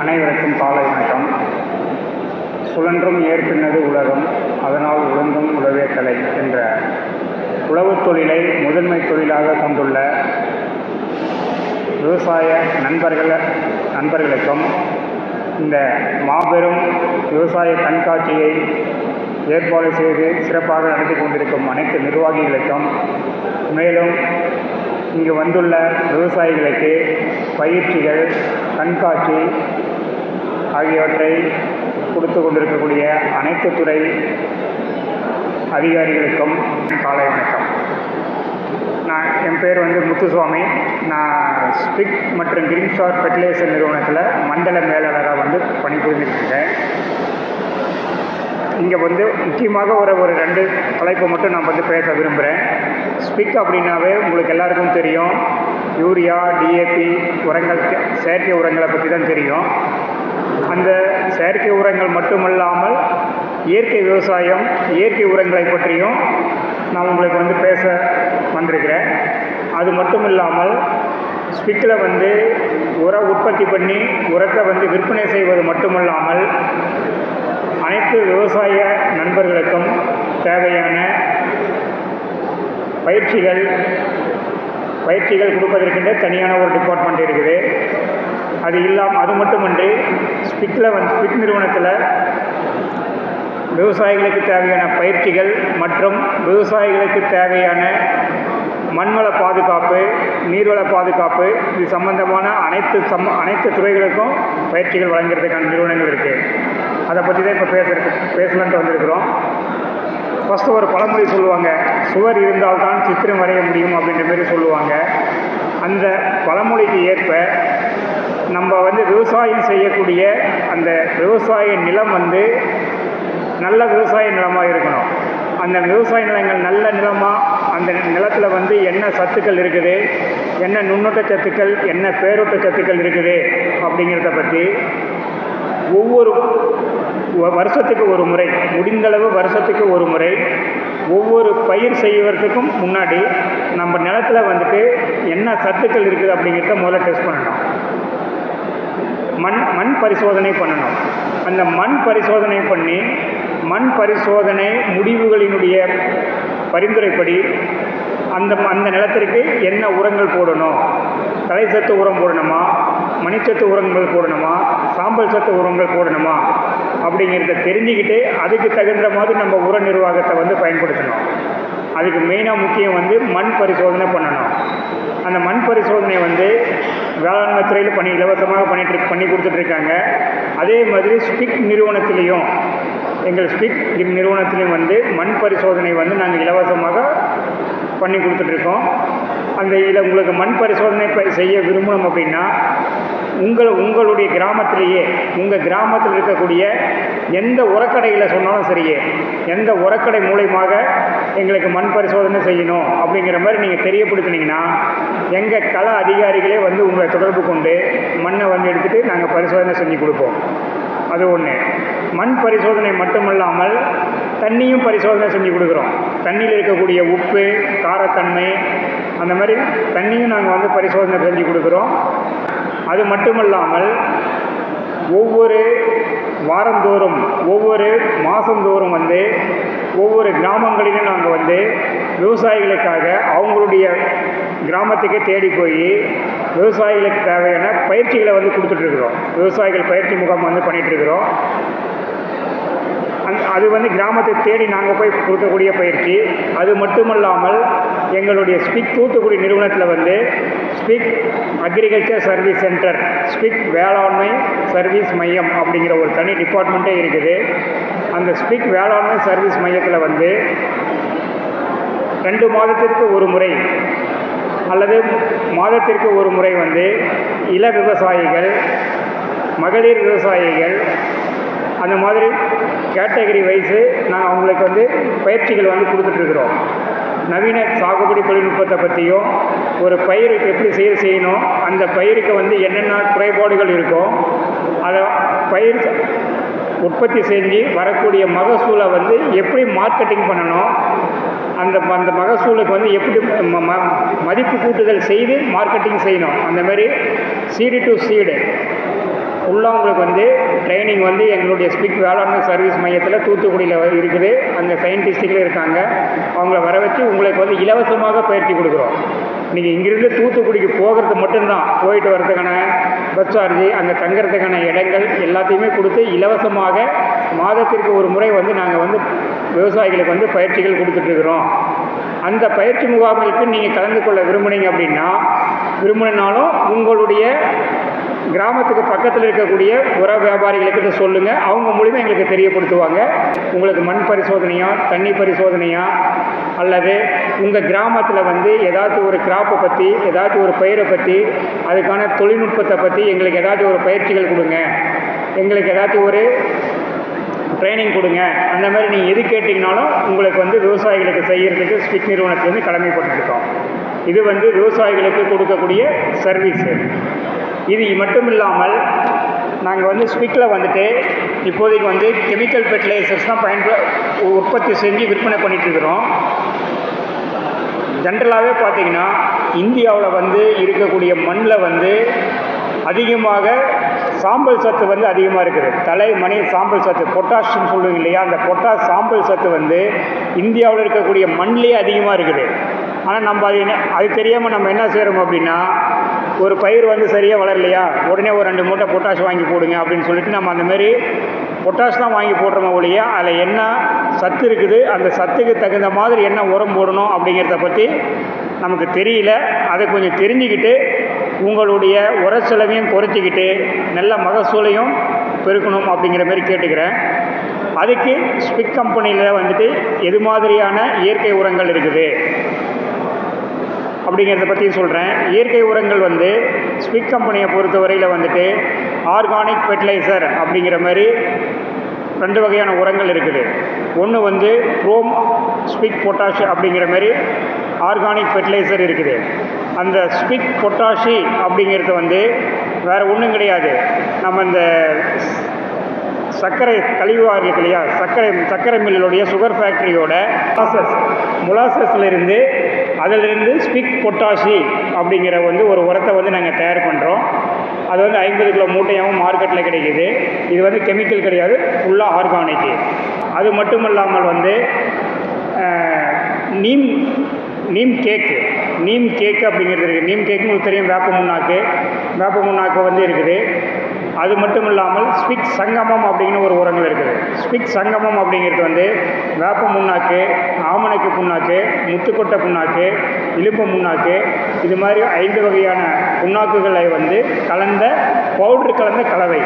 அனைவருக்கும் காலை வணக்கம். சுழன்றும் ஏற்பின்னது உலகம் அதனால் உழந்தும் உழவே கலை என்ற உழவுத் தொழிலை முதன்மை தொழிலாக கொண்டுள்ள விவசாய நண்பர்கள நண்பர்களுக்கும் இந்த மாபெரும் விவசாய கண்காட்சியை ஏற்பாடு செய்து சிறப்பாக நடத்தி கொண்டிருக்கும் அனைத்து நிர்வாகிகளுக்கும் மேலும் இங்கு வந்துள்ள விவசாயிகளுக்கு பயிற்சிகள் கண்காட்சி ஆகியவற்றை கொடுத்து கொண்டிருக்கக்கூடிய அனைத்து துறை அதிகாரிகளுக்கும் காலை வணக்கம். நான் என் பேர் வந்து முத்துசுவாமி. நான் ஸ்பிக் மற்றும் கிரீன் ஸ்டார் ஃபெர்டிலைசர் நிறுவனத்தில் மண்டல மேலாளராக வந்து பணிபுரிஞ்சிருக்கேன். இங்கே வந்து முக்கியமாக ஒரு ஒரு ரெண்டு தலைப்பை மட்டும் நான் வந்து பேச விரும்புகிறேன் ஸ்பிக் அப்படின்னாவே உங்களுக்கு எல்லாருக்கும் தெரியும். யூரியா டிஏபி உரங்கள் செயற்கை உரங்களை பற்றி தான் தெரியும். அந்த செயற்கை உரங்கள் மட்டுமல்லாமல் இயற்கை விவசாயம் இயற்கை உரங்களை பற்றியும் நான் உங்களுக்கு வந்து பேச வந்திருக்கிறேன். அது மட்டும் இல்லாமல் ஸ்பிக்கில் வந்து உர உற்பத்தி பண்ணி உரத்தை வந்து விற்பனை செய்வது மட்டுமல்லாமல் அனைத்து விவசாய நண்பர்களுக்கும் தேவையான பயிற்சிகள் பயிற்சிகள் கொடுப்பதற்கென்றே தனியான ஒரு டிபார்ட்மெண்ட் இருக்குது. அது இல்லாமல் அது மட்டுமன்றி ஸ்பிக்கில் வந்து ஸ்பிக் நிறுவனத்தில் விவசாயிகளுக்கு தேவையான பயிற்சிகள் மற்றும் விவசாயிகளுக்கு தேவையான மண்வள பாதுகாப்பு நீர்வள பாதுகாப்பு இது சம்பந்தமான அனைத்து சம் அனைத்து துறைகளுக்கும் பயிற்சிகள் வழங்குறதுக்கான நிறுவனங்கள் இருக்குது அதை பற்றி தான் இப்போ பேசுறது பேசலான்ட்டு வந்திருக்கிறோம். ஃபஸ்ட்டு ஒரு பழமொழி சொல்லுவாங்க சுவர் இருந்தால்தான் சித்திரம் வரைய முடியும் அப்படின்ற மாதிரி சொல்லுவாங்க. அந்த பழமொழிக்கு ஏற்ப நம்ம வந்து விவசாயம் செய்யக்கூடிய அந்த விவசாய நிலம் வந்து நல்ல விவசாய நிலமாக இருக்கணும். அந்த விவசாய நிலங்கள் நல்ல நிலமாக அந்த நிலத்தில் வந்து என்ன சத்துக்கள் இருக்குது என்ன நுண்ணூட்ட சத்துக்கள் என்ன பேரூட்ட சத்துக்கள் இருக்குது அப்படிங்கிறத பற்றி ஒவ்வொரு வருஷத்துக்கு ஒரு முறை முடிந்தளவு வருஷத்துக்கு ஒரு முறை ஒவ்வொரு பயிர் செய்வதற்கும் முன்னாடி நம்ம நிலத்தில் வந்துட்டு என்ன சத்துக்கள் இருக்குது அப்படிங்கிறத முதல்ல டெஸ்ட் பண்ணணும். மண் மண் பரிசோதனை பண்ணணும். அந்த மண் பரிசோதனை பண்ணி மண் பரிசோதனை முடிவுகளினுடைய பரிந்துரைப்படி அந்த அந்த நிலத்திற்கு என்ன உரங்கள் போடணும்? தலை சத்து உரம் போடணுமா? மணிச்சத்து உரங்கள் போடணுமா? சாம்பல் சத்து உரங்கள் போடணுமா? அப்படிங்கிறத தெரிஞ்சுக்கிட்டு அதுக்கு தகுந்த மாதிரி நம்ம உர நிர்வாகத்தை வந்து பயன்படுத்தணும். அதுக்கு மெயினாக முக்கியம் வந்து மண் பரிசோதனை பண்ணணும். அந்த மண் பரிசோதனை வந்து வேளாண்மை துறையில் பண்ணி இலவசமாக பண்ணிட்டு பண்ணி கொடுத்துட்ருக்காங்க. அதே மாதிரி ஸ்பிக் நிறுவனத்திலையும் எங்கள் ஸ்பிக் நிறுவனத்திலையும் வந்து மண் பரிசோதனை வந்து நாங்கள் இலவசமாக பண்ணி கொடுத்துட்ருக்கோம். அந்த இதில் உங்களுக்கு மண் பரிசோதனை செய்ய விரும்பணும் அப்படின்னா உங்கள் உங்களுடைய கிராமத்திலேயே உங்கள் கிராமத்தில் இருக்கக்கூடிய எந்த உரக்கடையில் சொன்னாலும் சரியே எந்த உரக்கடை மூலயமாக எங்களுக்கு மண் பரிசோதனை செய்யணும் அப்படிங்கிற மாதிரி நீங்கள் தெரியப்படுத்துனீங்கன்னா எங்கள் கள அதிகாரிகளே வந்து உங்களை தொடர்பு கொண்டு மண்ணை வந்து எடுத்துகிட்டு நாங்கள் பரிசோதனை செஞ்சு கொடுப்போம். அது ஒன்று மண் பரிசோதனை மட்டுமல்லாமல் தண்ணியும் பரிசோதனை செஞ்சு கொடுக்குறோம். தண்ணியில் இருக்கக்கூடிய உப்பு காரத்தன்மை அந்த மாதிரி தண்ணியும் நாங்கள் வந்து பரிசோதனை செஞ்சு கொடுக்குறோம். அது மட்டுமல்லாமல் ஒவ்வொரு வாரந்தோறும் ஒவ்வொரு மாதந்தோறும் வந்து ஒவ்வொரு கிராமங்களிலும் நாங்கள் வந்து விவசாயிகளுக்காக அவங்களுடைய கிராமத்துக்கே தேடி போய் விவசாயிகளுக்கு தேவையான பயிற்சிகளை வந்து கொடுத்துட்ருக்குறோம் விவசாயிகள் பயிற்சி முகாம் வந்து பண்ணிகிட்ருக்குறோம் அந் அது வந்து கிராமத்தை தேடி நாங்கள் போய் கொடுக்கக்கூடிய பயிற்சி அது மட்டுமல்லாமல் எங்களுடைய ஸ்பிக் தூத்துக்குடி நிறுவனத்தில் வந்து SPIC agriculture service centre SPIC வேளாண்மை சர்வீஸ் மையம் அப்படிங்கிற ஒரு தனி டிபார்ட்மெண்ட்டே இருக்குது. அந்த ஸ்பிக் வேளாண்மை சர்வீஸ் மையத்தில் வந்து ரெண்டு மாதத்திற்கு ஒரு முறை அல்லது மாதத்திற்கு ஒரு முறை வந்து இள விவசாயிகள் மகளிர் விவசாயிகள் அந்த மாதிரி கேட்டகரி வைஸு நான் அவங்களுக்கு வந்து பயிற்சிகள் வந்து கொடுத்துட்ருக்குறோம். நவீன சாகுபடி தொழில்நுட்பத்தை பற்றியும் ஒரு பயிருக்கு எப்படி செய்ய செய்யணும் அந்த பயிருக்கு வந்து என்னென்ன குறைபாடுகள் இருக்கோ அதை பயிர் உற்பத்தி செஞ்சு வரக்கூடிய மகசூலை வந்து எப்படி மார்க்கெட்டிங் பண்ணணும் அந்த அந்த மகசூலுக்கு வந்து எப்படி ம- ம- மதிப்பு கூட்டுதல் செய்து மார்க்கெட்டிங் செய்யணும். அந்தமாரி சீடு டு சீடு உள்ளவங்களுக்கு வந்து ட்ரைனிங் வந்து எங்களுடைய ஸ்பிக் வேளாண்மை சர்வீஸ் மையத்தில் தூத்துக்குடியில் இருக்குது. அந்த சயின்டிஸ்ட்டுகளும் இருக்காங்க. அவங்கள வர வச்சு உங்களுக்கு வந்து இலவசமாக பயிற்சி கொடுக்குறோம். நீங்கள் இங்கிருந்து தூத்துக்குடிக்கு போகிறது மட்டும்தான். போயிட்டு வர்றதுக்கான பஸ் சார்ஜ் அங்கே தங்குறதுக்கான இடங்கள் எல்லாத்தையுமே கொடுத்து இலவசமாக மாதத்திற்கு ஒரு முறை வந்து நாங்கள் வந்து விவசாயிகளுக்கு வந்து பயிற்சிகள் கொடுத்துட்ருக்குறோம் அந்த பயிற்சி முகாம்களுக்கு நீங்கள் கலந்து கொள்ள விரும்புனீங்க அப்படின்னா விரும்பினாலும் உங்களுடைய கிராமத்துக்கு பக்கத்தில் இருக்கக்கூடிய உர வியாபாரிகளுக்கிட்ட சொல்லுங்கள் அவங்க மூலிமா எங்களுக்கு தெரியப்படுத்துவாங்க. உங்களுக்கு மண் பரிசோதனையா தண்ணி பரிசோதனையா அல்லது உங்கள் கிராமத்தில் வந்து ஏதாச்சும் ஒரு கிராப்பை பற்றி ஏதாச்சும் ஒரு பயிரை பற்றி அதுக்கான தொழில்நுட்பத்தை பற்றி எங்களுக்கு ஏதாச்சும் ஒரு பயிற்சிகள் கொடுங்க. எங்களுக்கு ஏதாச்சும் ஒரு ட்ரைனிங் கொடுங்க. அந்த மாதிரி நீங்கள் எது கேட்டிங்கனாலும் உங்களுக்கு வந்து விவசாயிகளுக்கு செய்கிறதுக்கு ஸ்பிக் நிறுவனத்துலேருந்து கடமைப்பட்டுருக்கோம் இது வந்து விவசாயிகளுக்கு கொடுக்கக்கூடிய சர்வீஸு இது மட்டும் இல்லாமல் நாங்கள் வந்து ஸ்பிக்கில் வந்துட்டு இப்போதைக்கு வந்து கெமிக்கல் ஃபெர்டிலைசர்ஸ் தான் பயன்ப உற்பத்தி செஞ்சு விற்பனை பண்ணிகிட்ருக்குறோம் ஜென்ரலாகவே பார்த்தீங்கன்னா இந்தியாவில் வந்து இருக்கக்கூடிய மண்ணில் வந்து அதிகமாக சாம்பல் சத்து வந்து அதிகமாக இருக்குது. தலை மணி சாம்பல் சத்து பொட்டாஷ்னு சொல்லுவீங்க இல்லையா? அந்த பொட்டாஷ் சாம்பல் சத்து வந்து இந்தியாவில் இருக்கக்கூடிய மண்ணிலே அதிகமாக இருக்குது. ஆனால் நம்ம அது என்ன அது தெரியாமல் நம்ம என்ன செய்கிறோம் அப்படின்னா ஒரு பயிர் வந்து சரியாக வளரலையா? உடனே ஒரு ரெண்டு மூட்டை பொட்டாஷ் வாங்கி போடுங்க அப்படின்னு சொல்லிட்டு நம்ம அந்தமாரி பொட்டாஷ் தான் வாங்கி போடுறோமே ஒழிய அதில் என்ன சத்து இருக்குது அந்த சத்துக்கு தகுந்த மாதிரி என்ன உரம் போடணும் அப்படிங்கிறத பற்றி நமக்கு தெரியல. அதை கொஞ்சம் தெரிஞ்சுக்கிட்டு உங்களுடைய உர செலவையும் குறைச்சிக்கிட்டு நல்ல மகசூலையும் பெருக்கணும் அப்படிங்கிற மாதிரி கேட்டுக்கிறேன். அதுக்கு ஸ்பிக் கம்பெனியில் வந்துட்டு எது மாதிரியான இயற்கை உரங்கள் இருக்குது? அப்படிங்கிறத பற்றி சொல்கிறேன் இயற்கை உரங்கள் வந்து ஸ்பிக் கம்பெனியை பொறுத்த வரையில் வந்துட்டு ஆர்கானிக் ஃபெர்டிலைசர் அப்படிங்கிற மாதிரி ரெண்டு வகையான உரங்கள் இருக்குது. ஒன்று வந்து ப்ரோம் ஸ்பிக் பொட்டாஷ் அப்படிங்கிற மாதிரி ஆர்கானிக் ஃபெர்டிலைசர் இருக்குது. அந்த ஸ்பிக் பொட்டாஷி அப்படிங்கிறது வந்து வேறு ஒன்றும் கிடையாது. நம்ம இந்த சர்க்கரை கழிவாக இருக்கு இல்லையா சர்க்கரை சர்க்கரை மில்லுடைய சுகர் ஃபேக்ட்ரியோட முலாசஸ் முலாசஸ்லேருந்து அதிலிருந்து ஸ்பிக் பொட்டாஷி அப்படிங்கிற வந்து ஒரு உரத்தை வந்து நாங்கள் தயார் பண்ணுறோம் அது வந்து ஐம்பது கிலோ மூட்டையாகவும் மார்க்கெட்டில் கிடைக்கிது. இது வந்து கெமிக்கல் கிடையாது ஃபுல்லாக ஆர்கானிக்கு அது மட்டும் இல்லாமல் வந்து நீம் நீம் கேக்கு நீம் கேக்கு அப்படிங்கிறது இருக்குது நீம் கேக்கு உங்களுக்கு தெரியும் வேப்ப முன்னாக்கு வேப்ப முன்னாக்கு வந்து இருக்குது. அது மட்டும் இல்லாமல் ஸ்பிக் சங்கமம் அப்படிங்கிற ஒரு உரங்கள் இருக்குது. ஸ்பிக் சங்கமம் அப்படிங்கிறது வந்து வேப்ப முன்னாக்கு ஆமணக்கு புண்ணாக்கு முத்துக்கொட்டை புண்ணாக்கு இலும்பு முன்னாக்கு இது மாதிரி ஐந்து வகையான புண்ணாக்குகளை வந்து கலந்த பவுட்ரு கலந்த கலவை.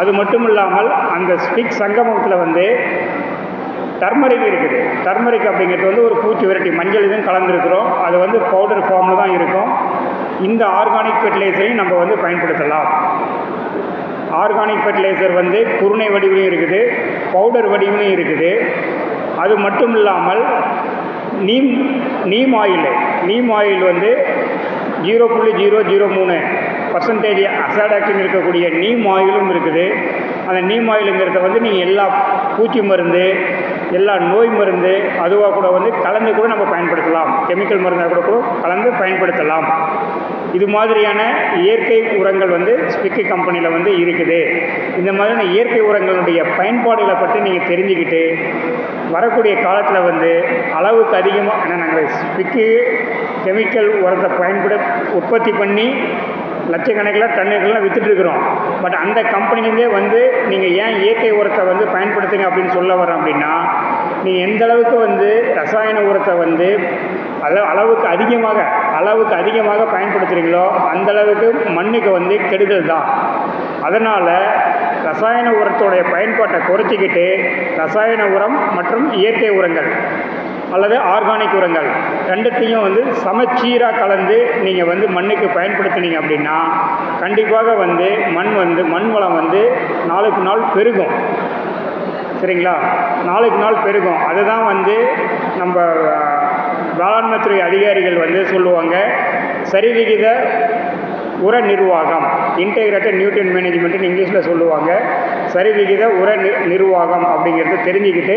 அது மட்டும் இல்லாமல் அந்த ஸ்பிக் சங்கமத்தில் வந்து டர்மரிக் இருக்குது. டர்மரிக் அப்படிங்கிறது வந்து ஒரு பூச்சி விரட்டி மஞ்சள் இதுவும் கலந்துருக்கிறோம். அது வந்து பவுடர் ஃபார்மில் தான் இருக்கும். இந்த ஆர்கானிக் ஃபெர்டிலைசரையும் நம்ம வந்து பயன்படுத்தலாம். ஆர்கானிக் ஃபெர்டிலைசர் வந்து குருணை வடிவிலும் இருக்குது பவுடர் வடிவிலும் இருக்குது. அது மட்டும் இல்லாமல் neem neem oil neem oil வந்து ஜீரோ புள்ளி ஜீரோ ஜீரோ மூணு பர்சன்டேஜ் அசாடாக்டின் இருக்கக்கூடிய நீம் ஆயிலும் இருக்குது. அந்த நீம் ஆயிலுங்கிறத வந்து நீங்கள் எல்லா பூச்சி மருந்து எல்லா நோய் மருந்து அதுவாக கூட வந்து கலந்து கூட நம்ம பயன்படுத்தலாம். கெமிக்கல் மருந்தாக கூட கூட கலந்து பயன்படுத்தலாம். இது மாதிரியான இயற்கை உரங்கள் வந்து ஸ்பிக்கு கம்பெனியில் வந்து இருக்குது. இந்த மாதிரியான இயற்கை உரங்களுடைய பயன்பாடுகளை பற்றி நீங்கள் தெரிஞ்சுக்கிட்டு வரக்கூடிய காலத்தில் வந்து அளவுக்கு அதிகமாக ஏன்னா நாங்கள் ஸ்பிக்கு கெமிக்கல் உரத்தை பயன்பட உற்பத்தி பண்ணி லட்சக்கணக்கில் டன்னுக்கெல்லாம் விற்றுட்ருக்குறோம் பட் அந்த கம்பெனிலேருந்தே வந்து நீங்கள் ஏன் இயற்கை உரத்தை வந்து பயன்படுத்துங்க அப்படின்னு சொல்ல வரோம் அப்படின்னா நீங்கள் எந்த அளவுக்கு வந்து ரசாயன உரத்தை வந்து அள அளவுக்கு அதிகமாக அளவுக்கு அதிகமாக பயன்படுத்துகிறீங்களோ அந்தளவுக்கு மண்ணுக்கு வந்து கெடுதல் தான். அதனால் ரசாயன உரத்தோடைய பயன்பாட்டை குறைச்சிக்கிட்டு ரசாயன உரம் மற்றும் இயற்கை உரங்கள் அல்லது ஆர்கானிக் உரங்கள் ரெண்டுத்தையும் வந்து சமச்சீராக கலந்து நீங்கள் வந்து மண்ணுக்கு பயன்படுத்தினீங்க அப்படின்னா கண்டிப்பாக வந்து மண் வந்து மண் வளம் வந்து நாளுக்கு நாள் பெருகும். சரிங்களா? நாளுக்கு நாள் பெருகும். அதுதான் வந்து நம்ம வேளாண்மைத்துறை அதிகாரிகள் வந்து சொல்லுவாங்க சரிவிகித உர நிர்வாகம் இன்டெகிரேட்டட் நியூட்ரியன் மேனேஜ்மெண்ட்டுன்னு இங்கிலீஷில் சொல்லுவாங்க. சரிவிகித உர நி- நிர்வாகம் அப்படிங்கிறத தெரிஞ்சுக்கிட்டு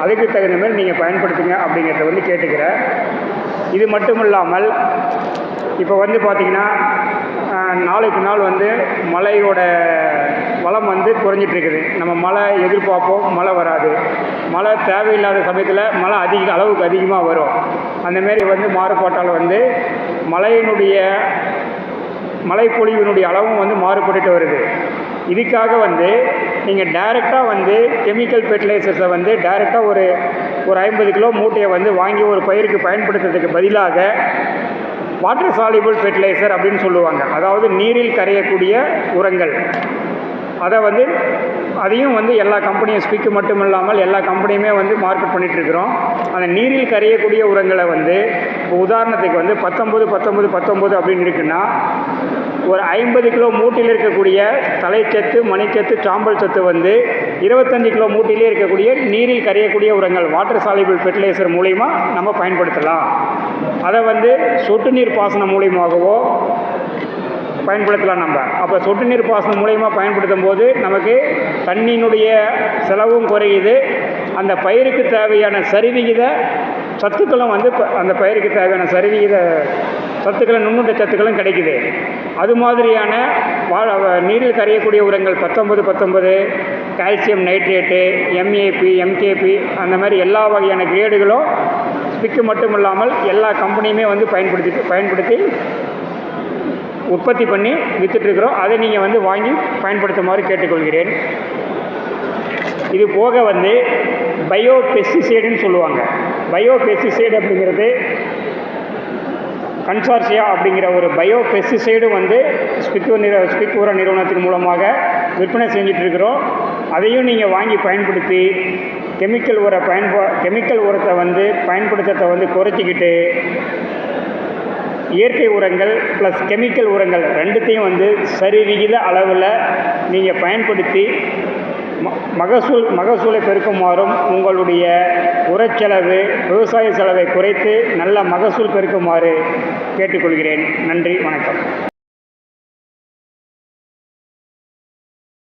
அதுக்கு தகுந்த மாதிரி நீங்கள் பயன்படுத்துங்க அப்படிங்கிறத வந்து கேட்டுக்கிறேன். இது மட்டும் இல்லாமல் இப்போ வந்து பார்த்திங்கன்னா நாளுக்கு நாள் வந்து மழையோட வளம் வந்து குறைஞ்சிட்ருக்குது. நம்ம மழை எதிர்பார்ப்போம் மழை வராது. மழை தேவையில்லாத சமயத்தில் மழை அதிக அளவுக்கு அதிகமாக வரும். அந்தமாரி வந்து மாறுபாட்டால் வந்து மழையினுடைய மழைப்பொழிவினுடைய அளவும் வந்து மாறுபட்டுட்டு வருது. இதுக்காக வந்து நீங்கள் டைரெக்டாக வந்து கெமிக்கல் ஃபெர்டிலைசர்ஸை வந்து டைரெக்டாக ஒரு ஒரு ஐம்பது கிலோ மூட்டையை வந்து வாங்கி ஒரு பயிருக்கு பயன்படுத்துறதுக்கு பதிலாக வாட்டர் சாலிபிள் ஃபெர்டிலைசர் அப்படின்னு சொல்லுவாங்க. அதாவது நீரில் கரையக்கூடிய உரங்கள். அதை வந்து அதையும் வந்து எல்லா கம்பெனியும் ஸ்பிக்கு மட்டும் இல்லாமல் எல்லா கம்பெனியுமே வந்து மார்க்கெட் பண்ணிகிட்ருக்குறோம் இருக்கிறோம். அந்த நீரில் கரையக்கூடிய உரங்களை வந்து இப்போ உதாரணத்துக்கு வந்து பத்தொம்பது பத்தொம்பது பத்தொம்பது அப்படின்னு இருக்குன்னா ஒரு ஐம்பது கிலோ மூட்டையில் இருக்கக்கூடிய தலைச்சத்து மணிச்சத்து சாம்பல் சத்து வந்து இருபத்தஞ்சு கிலோ மூட்டையிலே இருக்கக்கூடிய நீரில் கரையக்கூடிய உரங்கள் வாட்டர் சாலிபிள் ஃபெர்டிலைசர் மூலிமா நம்ம பயன்படுத்தலாம். அதை வந்து சொட்டு நீர் பாசனம் மூலியமாகவோ பயன்படுத்தலாம் நம்ம. அப்போ சொட்டு நீர் பாசனம் மூலயமா பயன்படுத்தும் போது நமக்கு தண்ணியினுடைய செலவும் குறையுது. அந்த பயிருக்கு தேவையான சரிவிகித சத்துக்களும் வந்து ப- அந்த பயிருக்கு தேவையான சரிவிகித சத்துக்களும் நுண்ணுட்ட சத்துக்களும் கிடைக்குது. அது மாதிரியான வா நீரில் கரையக்கூடிய உரங்கள் பத்தொம்பது பத்தொம்பது கால்சியம் நைட்ரேட்டு எம்ஏபி எம்கேபி அந்த மாதிரி எல்லா வகையான கிரேடுகளும் ஸ்பிக்கு மட்டும் இல்லாமல் எல்லா கம்பெனியுமே வந்து பயன்படுத்தி பயன்படுத்தி உற்பத்தி பண்ணி விற்றுட்ருக்குறோம் அதை நீங்கள் வந்து வாங்கி பயன்படுத்துமாறு கேட்டுக்கொள்கிறேன். இது போக வந்து பயோ பெஸ்டிசைடுன்னு சொல்லுவாங்க. பயோ பெஸ்டிசைடு அப்படிங்கிறது கன்சார்சியா அப்படிங்கிற ஒரு பயோ பெஸ்டிசைடும் வந்து ஸ்பிக் நிற ஸ்பிக் உர நிறுவனத்தின் மூலமாக விற்பனை செஞ்சுட்டு இருக்கிறோம் அதையும் நீங்கள் வாங்கி பயன்படுத்தி கெமிக்கல் உர பயன்பா கெமிக்கல் உரத்தை வந்து பயன்படுத்துறதை வந்து குறைச்சிக்கிட்டு இயற்கை உரங்கள் ப்ளஸ் கெமிக்கல் உரங்கள் ரெண்டுத்தையும் வந்து சரிவிகித அளவில் நீங்கள் பயன்படுத்தி ம மகசூல் மகசூலை பெருக்குமாறும் உங்களுடைய உரச்செலவு விவசாய செலவை குறைத்து நல்ல மகசூல் பெருக்குமாறு கேட்டுக்கொள்கிறேன். நன்றி வணக்கம்.